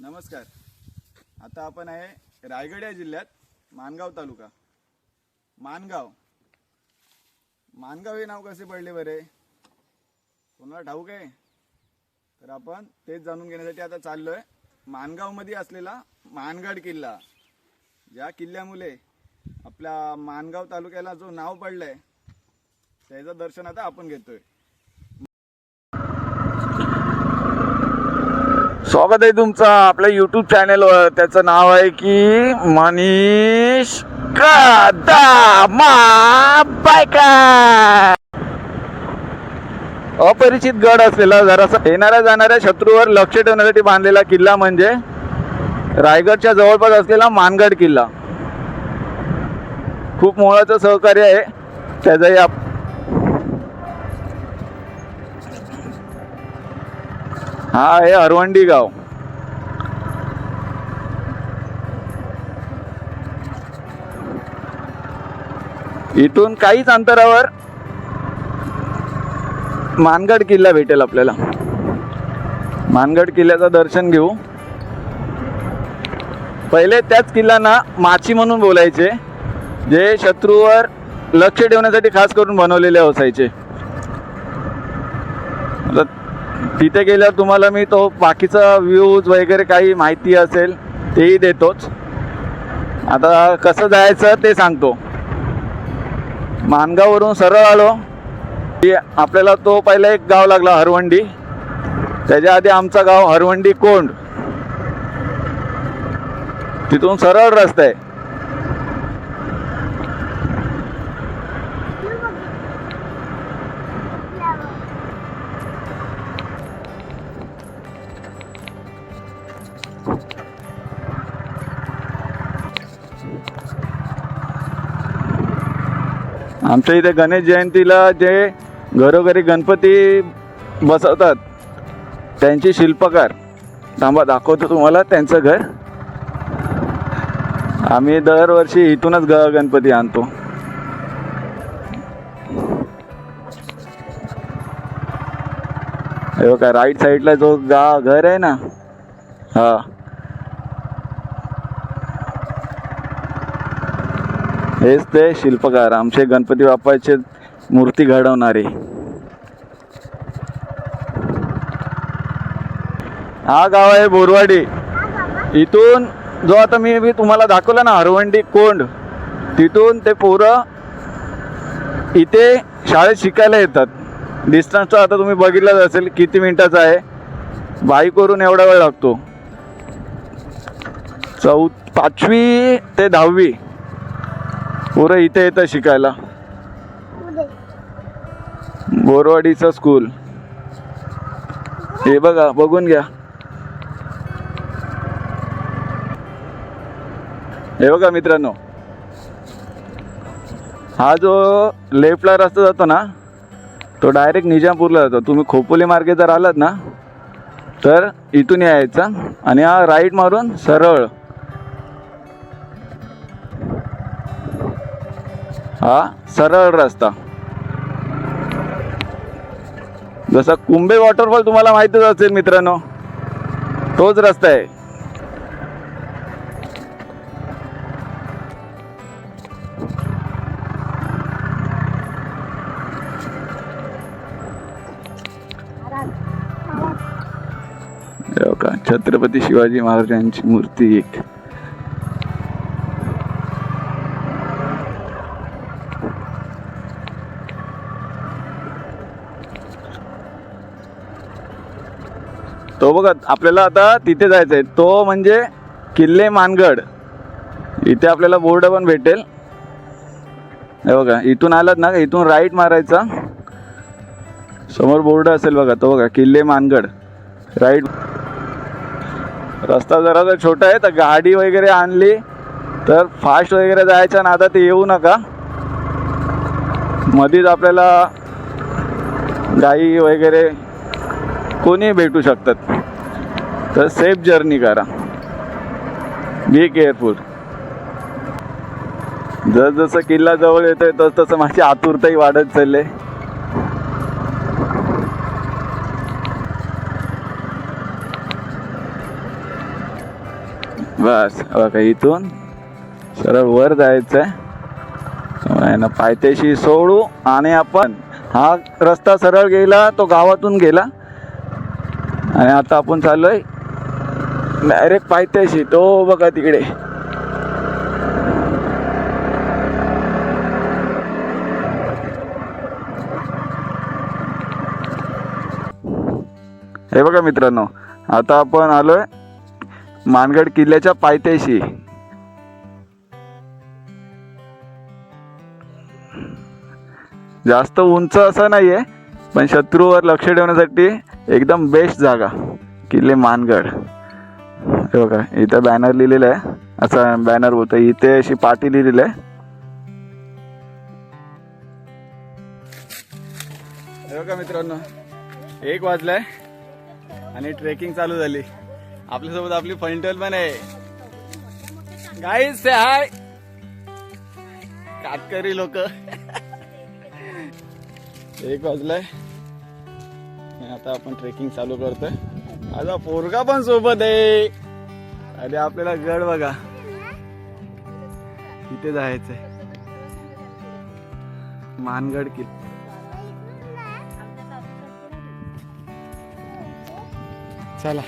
नमस्कार. आता आपण आहे रायगड या जिल्ह्यात मानगाव तालुका. मानगाव. मानगाव हे नाव कसे पडले बरे? कोणाला ठाऊक आहे? तर आपण तेच जाणून घेण्यासाठी आता चाललोय. मानगावमध्ये असलेला मानगड किल्ला. ज्या किल्ल्यामुळे आपल्या मानगाव तालुक्याला जो नाव पडलंय त्याचं दर्शन आता आपण घेतोय. स्वागत आहे तुमचं आपल्या युट्यूब चॅनेलवर त्याचं नाव आहे की मनीष बायका अपरिचित गड असलेला जरासा येणाऱ्या जाणाऱ्या शत्रूवर लक्ष ठेवण्यासाठी बांधलेला किल्ला म्हणजे रायगडच्या जवळपास असलेला मानगड किल्ला. खूप मोलाचं सहकार्य आहे. त्याचाही आप हा आहे हरवंडी गाव. इथून काहीच अंतरावर मानगड किल्ला भेटेल आपल्याला. मानगड किल्ल्याचं दर्शन घेऊ. पहिले त्याच किल्ल्यांना माची म्हणून बोलायचे जे शत्रूवर लक्ष ठेवण्यासाठी खास करून बनवलेले असायचे. हो तिथे गेल्यावर तुम्हाला मी तो बाकीचा व्ह्यूज वगैरे काही माहिती असेल तेही देतोच. आता कसं जायचं ते सांगतो. मानगाववरून सरळ आलो की आपल्याला तो पहिला एक गाव लागला हरवंडी. त्याच्या आधी आमचा गाव हरवंडी कोंड. तिथून सरळ रस्ता आहे. आमच्या इथे गणेश जयंतीला जे घरोघरी गणपती बसवतात त्यांची शिल्पकार. थांबा दाखवतो तुम्हाला त्यांचं घर. आम्ही दरवर्षी इथूनच ग गणपती आणतो. हे बघा राईट साईडला जो गा घर आहे ना हा. हेच ते शिल्पकार आमचे गणपती बाप्पाचे मूर्ती घडवणारे. हा गाव आहे बोरवाडी. इथून जो आता मी मी तुम्हाला दाखवलं ना हरवंडी कोंड. तिथून ते पोरं इथे शाळेत शिकायला येतात. डिस्टन्स आता तुम्ही बघितलंच असेल किती मिनिटाचा आहे. बाईकवरून एवढा वेळ लागतो. चौ पाचवी ते दहावी. पोरं इथे येतं शिकायला. बोरवाडीचं स्कूल हे बघा बघून घ्या. हे बघा मित्रांनो. हा जो लेफ्टला रस्ता जातो ना तो डायरेक्ट निजामपूरला जातो. तुम्ही खोपोली मार्गे जर आलात ना तर इथून यायचा. आणि हा राईट मारून सरळ हा सरळ रस्ता. जसा कुंभे वॉटरफॉल तुम्हाला माहितच असेल मित्रांनो तोच रस्ता आहे. छत्रपती शिवाजी महाराजांची मूर्ती एक. तो आपल्याला आता तिथे जायचं आहे तो म्हणजे किल्ले मानगड. इथे आपल्याला बोर्ड पण भेटेल. हे बघा इथून आलात ना इथून राईट मारायचा. समोर बोर्ड असेल बघा तो बघा किल्ले मानगड. राईट रस्ता जरा जर छोटा आहे तर गाडी वगैरे आणली तर फास्ट वगैरे जायच्या ते येऊ नका. मधीच आपल्याला गाई वगैरे कोणी भेटू शकतात. तर सेफ जर्नी करा. बी केअरफुल जस जसं किल्ला जवळ येतोय तस तसं माझी आतुरताही वाढत चालले. बस बघा इथून सरळ वर जायचं आहे ना पायथ्याशी सोडू आणि आपण हा रस्ता सरळ गेला तो गावातून गेला. आणि आता आपण चाललोय डायरेक्ट पायथ्याशी तो हो, बघा तिकडे. हे बघा मित्रांनो आता आपण आलोय मानगड किल्ल्याच्या पायथ्याशी. जास्त उंच असं नाहीये पण शत्रूवर लक्ष ठेवण्यासाठी एकदम बेस्ट जागा किल्ले मानगड. हे बघा इथं बॅनर लिहिलेलं आहे. असा बॅनर बोलतो इथे अशी पाटी लिहिलेली आहे. हे बघा मित्रांनो एक वाजलाय आणि ट्रेकिंग चालू झाली. आपल्यासोबत आपली फंटल पण आहे. गाईज से हाय कातकरी लोक. एक वाजलाय. आता आपण ट्रेकिंग चालू करतोय. आता पोरगा पण सोबत आहे. आणि आपल्याला गड बघा. इथे जायचंय. मानगड किल्ला. चला.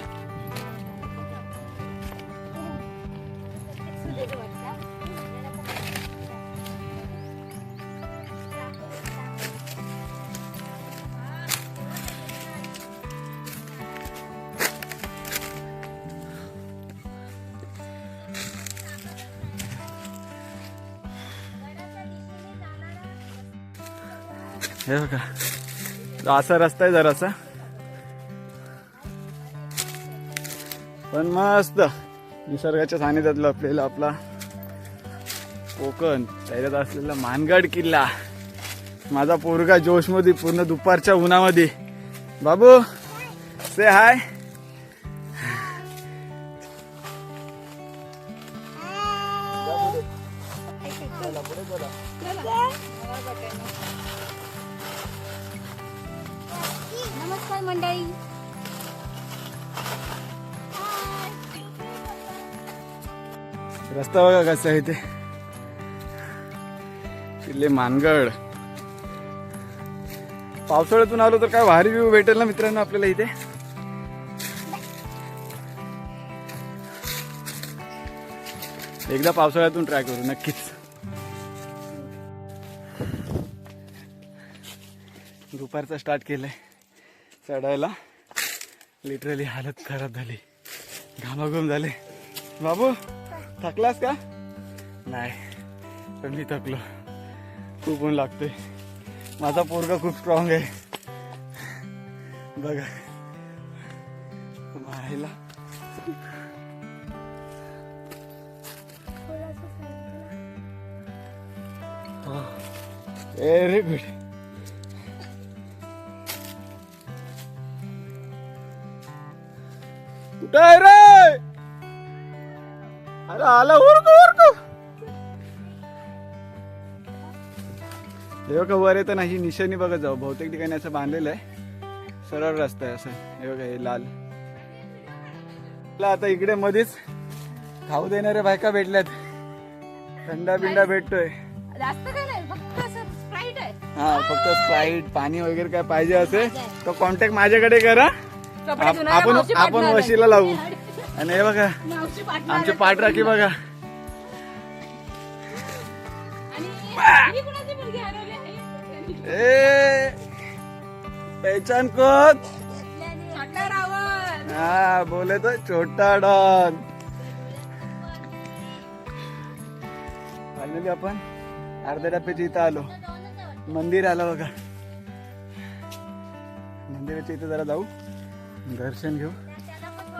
हे बघा. असा रस्ता आहे जरासा. पण मस्त. निसर्गाच्या सानिध्यातलं आपल्याला आपला कोकण त्याच्यात असलेला मानगड किल्ला. माझा पोरगा जोशमध्ये पूर्ण दुपारच्या उन्हामध्ये. बाबू से हाय रस्ता बघा कसा आहे ते. किल्ले मानगड. पावसाळ्यातून आलो तर काय भारी व्ह्यू भेटेल ना मित्रांनो आपल्याला इथे. एकदा पावसाळ्यातून ट्राय करू नक्कीच. दुपारचा स्टार्ट केलाय. चढायला. लिटरली हालत खराब झाली. घामाघूम झाले. बाबू! थकलास का? नाही पण मी थकलो. खूप ऊन लागतोय. माझा पोरगा खूप स्ट्रॉंग आहे. बघा. मायला व्हेरी गुड कुठं आहे रे? आला उरकू उरकू. हे बघा वर येतं नाही निशाणी बघा जाऊ. बहुतेक ठिकाणी असं बांधलेलं आहे. सरळ रस्ता आहे असं. हे बघा हे लाल. आता इकडे मध्येच खाऊ देणाऱ्या बायका भेटल्यात. थंडा बिंडा भेटतोय. हा फक्त स्प्राईट पाणी वगैरे काय पाहिजे असेल तर कॉन्टॅक्ट माझ्याकडे करा. आपण आपण वशीला लावू. आणि हे बघा आमचे आहे. पाठराखी बघा? ए पहचान कोण? हा बोले तो छोटा डॉन फायनली आपण अर्ध्या टप्प्याच्या इथं आलो. मंदिर आलं बघा. मंदिराच्या इथं जरा जाऊ. दर्शन घेऊ.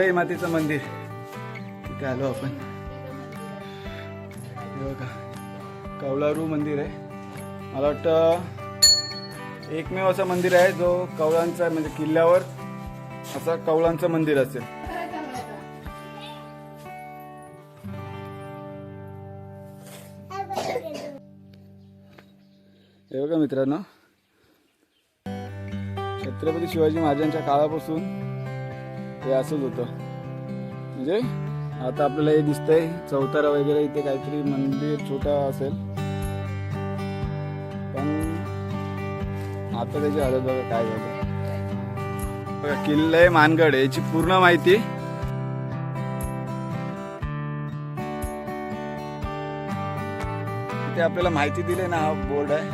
जय मातेचं मंदिर. तिथे आलो आपण. हे बघा मंदिर आहे. मला वाटतं एकमेव असं मंदिर आहे जो कवळांचा म्हणजे किल्ल्यावर असं कवळांचं मंदिर असेल. हे बघा मित्रांनो छत्रपती शिवाजी महाराजांच्या काळापासून हे असंच होतं. म्हणजे आता आपल्याला हे दिसतंय चौतारा वगैरे इथे काहीतरी मंदिर छोटा असेल. पण आता त्याची हालत बघा काय झालं. बघा किल्ले मानगड याची पूर्ण माहिती. इथे आपल्याला माहिती दिली ना हा बोर्ड आहे.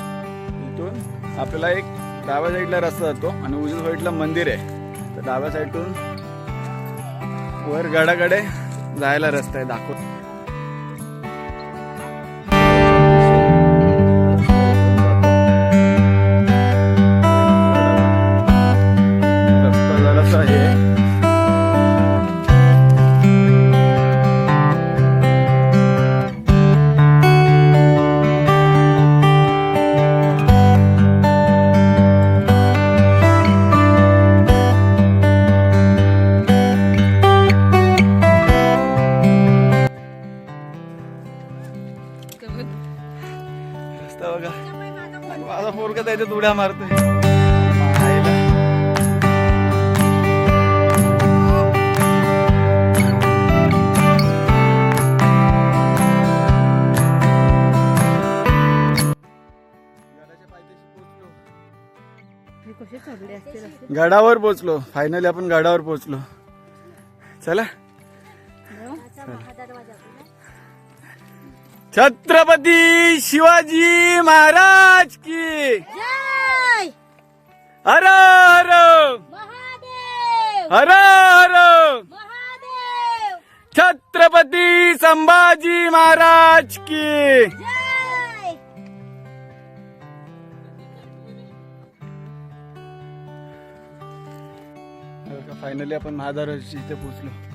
इथून आपल्याला एक डाव्या साईडला रस्ता जातो आणि उजव्या साईडला मंदिर आहे. तर डाव्या साईडून वर गडाकडे जायला रस्ता आहे दाखव. माझा पोरगा त्याच्यात उड्या मारतोय. गडावर पोहोचलो. फायनली आपण गडावर पोहोचलो. चला. छत्रपती शिवाजी महाराज की. जय! हर हर. महादेव! हर हर. महादेव! छत्रपती संभाजी महाराज की. जय! फायनली आपण महादाराची इथे पोहोचलो.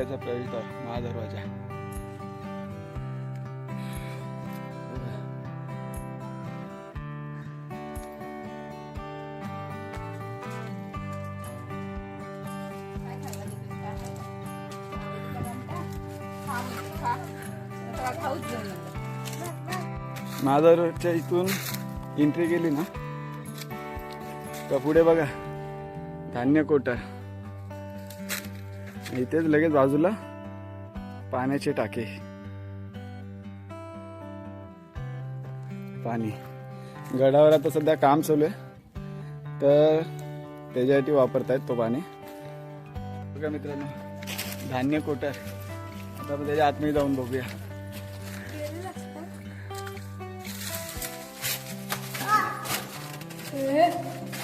किल्ल्याचा प्रवेशद्वार महादरवाजा. महादरच्या इथून एंट्री केली ना? तर पुढे बघा? धान्य कोटर इथेच लगेच बाजूला पाण्याचे टाके. पाणी. गडावर आता सध्या काम चालू आहे. तर त्याच्यासाठी वापरतायत तो पाणी. बघा मित्रांनो धान्य कोटर आता आपण त्याच्या आतमध्ये जाऊन बघूया.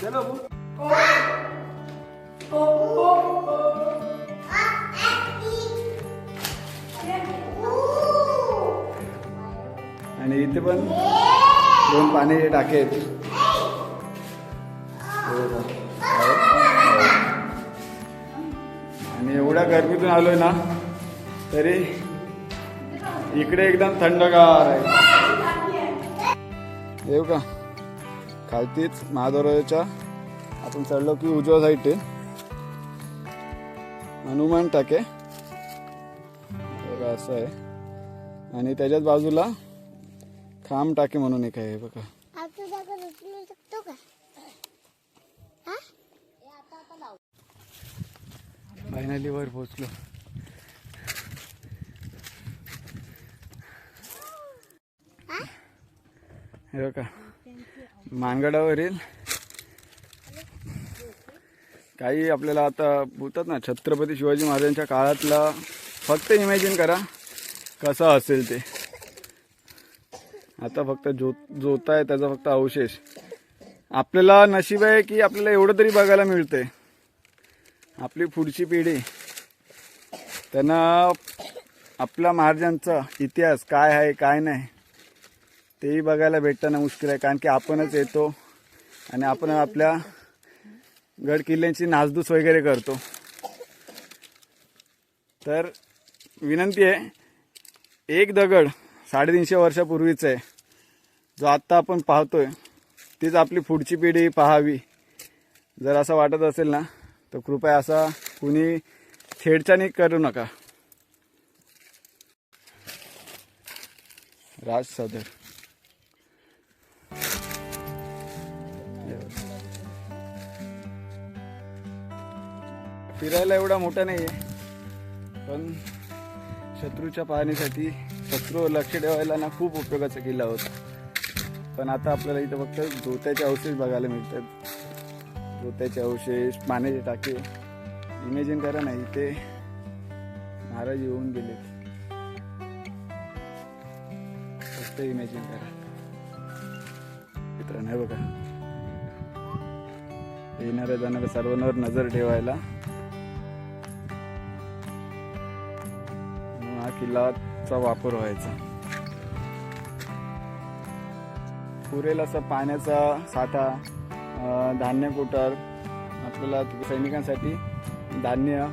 चलो इथे पण दोन पाणी टाके आहेत. आणि एवढ्या गर्मीतून आलोय ना तरी इकडे एकदम थंडगार आहे. येऊ का? खालतीच महादरवाजाच्या आपण चढलो की उजव्या साईड हनुमान टाके. असं आहे. आणि त्याच्याच बाजूला खांब टाके म्हणून एक आहे बघा. फायनली वर पोहोचलो. हे? बघा. मानगडावरील काही आपल्याला आता बोलतात ना छत्रपती शिवाजी महाराजांच्या काळातला फक्त इमॅजिन करा कसं असेल ते. आता फक्त जो जोत आहे त्याचा फक्त अवशेष. आपल्याला नशीब आहे की आपल्याला एवढं तरी बघायला मिळतंय. आपली पुढची पिढी त्यांना आपला महाराजांचा इतिहास काय आहे काय नाही तेही बघायला भेटताना मुश्किल आहे. कारण की आपणच येतो आणि आपण आपल्या गड किल्ल्यांची नासधूस वगैरे करतो. तर विनंती आहे एक दगड साडेतीनशे वर्षापूर्वीच आहे. जो आत्ता आपण पाहतोय तीच आपली पुढची पिढी पाहावी. जर असं वाटत असेल ना तर कृपया असा कुणी छेडछाणी करू नका. राज सदर फिरायला एवढा मोठा नाही आहे पण शत्रूच्या पाहण्यासाठी शत्रू लक्ष ठेवायला ना खूप उपयोगाचा किल्ला होता. पण आता आपल्याला इथं फक्त धोत्याचे अवशेष बघायला मिळतात. धोत्याचे अवशेष पाण्याचे टाके. इमेजिन करा ना इथे महाराज येऊन गेले. फक्त इमेजिन करा. मित्रांनो नाही बघा. येणाऱ्या जाणाऱ्या सर्वांवर नजर ठेवायला म्हणून वापर व्हायचा. पुरेल असा पाण्याचा साठा धान्य कुटर आपल्याला सैनिकांसाठी धान्य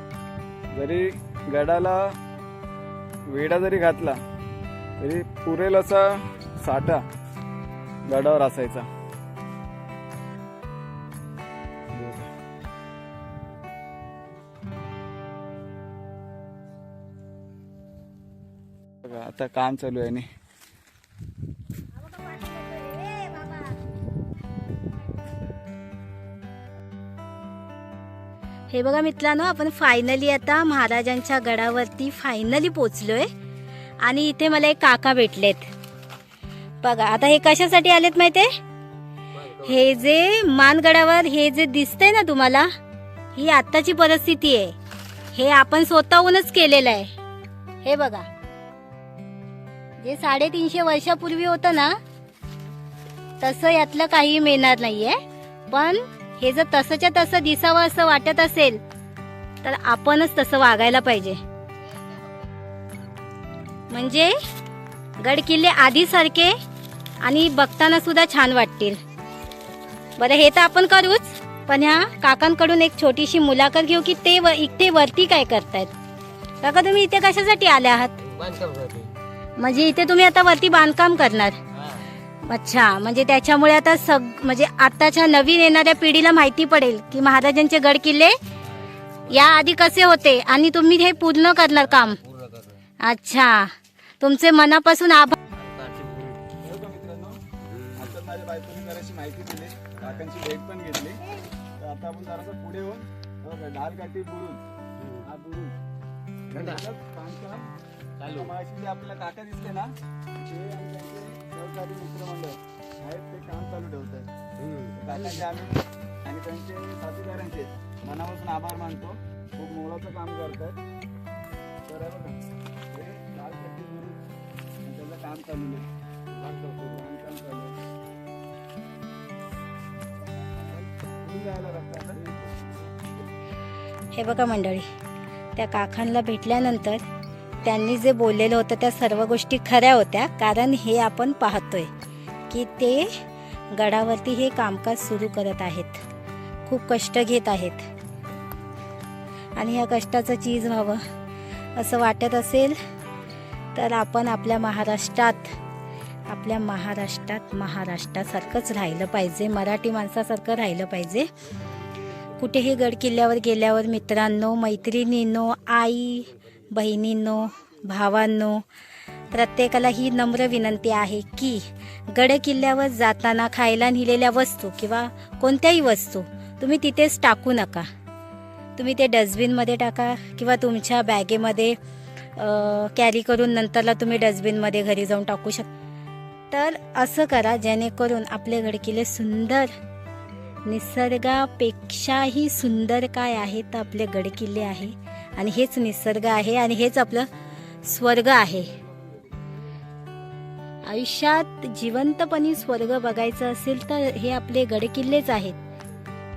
जरी गडाला वेढा जरी घातला तरी पुरेल असा साठा गडावर असायचा. आता काम चालू आहे आणि हे बघा मित्रांनो आपण फायनली आता महाराजांच्या गडावरती फायनली पोचलोय आणि इथे मला एक काका भेटलेत. बघा आता हे कशासाठी आलेत माहितीये? हे जे मानगडावर हे जे दिसतंय ना तुम्हाला ही आत्ताची परिस्थिती आहे. हे आपण स्वतःहूनच केलेलं आहे. हे बघा. जे साडेतीनशे वर्षापूर्वी होतं ना तसं यातलं काही मिळणार नाहीये. पण हे जर तसंच्या तसं दिसावं असं वाटत असेल तर आपणच तसं वागायला पाहिजे. म्हणजे गड किल्ले आधीसारखे आणि बघताना सुद्धा छान वाटतील. बरं हे तर आपण करूच पण ह्या काकांकडून एक छोटीशी मुलाखत घेऊ की ते व इथे वरती काय करतायत? काका तुम्ही इथे कशासाठी आले आहात? म्हणजे इथे तुम्ही आता वरती बांधकाम करणार. अच्छा म्हणजे त्याच्यामुळे आता सग म्हणजे आताच्या नवीन येणाऱ्या पिढीला माहिती पडेल की महाराजांचे गड किल्ले या आधी कसे होते आणि तुम्ही हे पूर्ण करणार काम. अच्छा तुमचे मनापासून आभार. हो का मित्रांनो? आता माझ्या बायकोने जराशी माहिती दिली. काकांची भेट पण घेतली. तर आता आपण जरासं पुढे होऊन हो बुरुज हा बांधकाम मगाशी जे आपल्याला काका दिसले ना? ते सहकारी मित्रमंडळ आहेत ते काम चालू ठेवत आहेत काकांचे आम्ही आणि त्यांचे साथीदारांचे मनापासून आभार मानतो. खूप मोलाचं काम करतात तर हे हे त्याचं काम चालू आहे. चालू? हे बघा मंडळी त्या काकांना भेटल्यानंतर त्यांनी जे बोललेलं होतं त्या सर्व गोष्टी खऱ्या होत्या कारण हे आपण पाहतोय की ते गडावरती हे कामकाज सुरू करत आहेत. खूप कष्ट घेत आहेत. आणि या कष्टाचं चीज व्हावं असं वाटत असेल तर आपण आपल्या महाराष्ट्रात आपल्या महाराष्ट्रात महाराष्ट्रासारखंच राहिलं पाहिजे मराठी माणसासारखं राहिलं पाहिजे. कुठेही गड किल्ल्यावर गेल्यावर मित्रांनो मैत्रिणींनो आई बहिणींनो भावांनो प्रत्येकाला ही नम्र विनंती आहे की गड किल्ल्यावर जाताना खायला नेलेल्या वस्तू किंवा कोणत्याही वस्तू तुम्ही तिथेच टाकू नका. तुम्ही ते डस्टबिनमध्ये टाका किंवा तुमच्या बॅगेमध्ये कॅरी करून नंतरला तुम्ही डस्टबिनमध्ये घरी जाऊन टाकू शकता तर असं करा जेणेकरून आपले गडकिल्ले सुंदर निसर्गापेक्षाही सुंदर काय आहे तर आपले गडकिल्ले आहे. आणि हेच निसर्ग आहे आणि हेच आपलं स्वर्ग आहे. आयुष्यात जिवंतपणी स्वर्ग बघायचं असेल तर हे आपले गडकिल्लेच आहेत.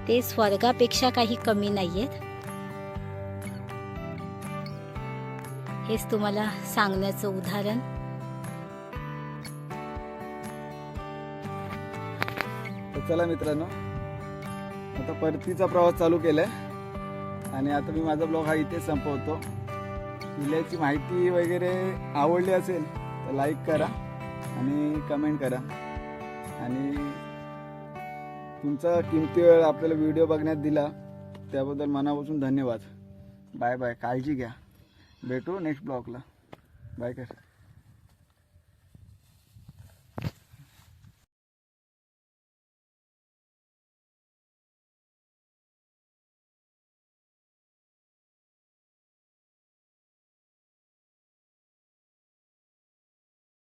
ते स्वर्गापेक्षा काही कमी नाहीयेत हेच तुम्हाला सांगण्याचं उदाहरण. चला मित्रांनो आता परतीचा प्रवास चालू केला आणि आता मी माझा ब्लॉग हा इथेच संपवतो. किल्ल्याची माहिती वगैरे आवडली असेल तर लाईक करा आणि कमेंट करा. आणि तुमचा किमती वेळ आपल्याला व्हिडिओ बघण्यात दिला त्याबद्दल मनापासून धन्यवाद. बाय बाय काळजी घ्या. भेटू नेक्स्ट ब्लॉगला बाय कर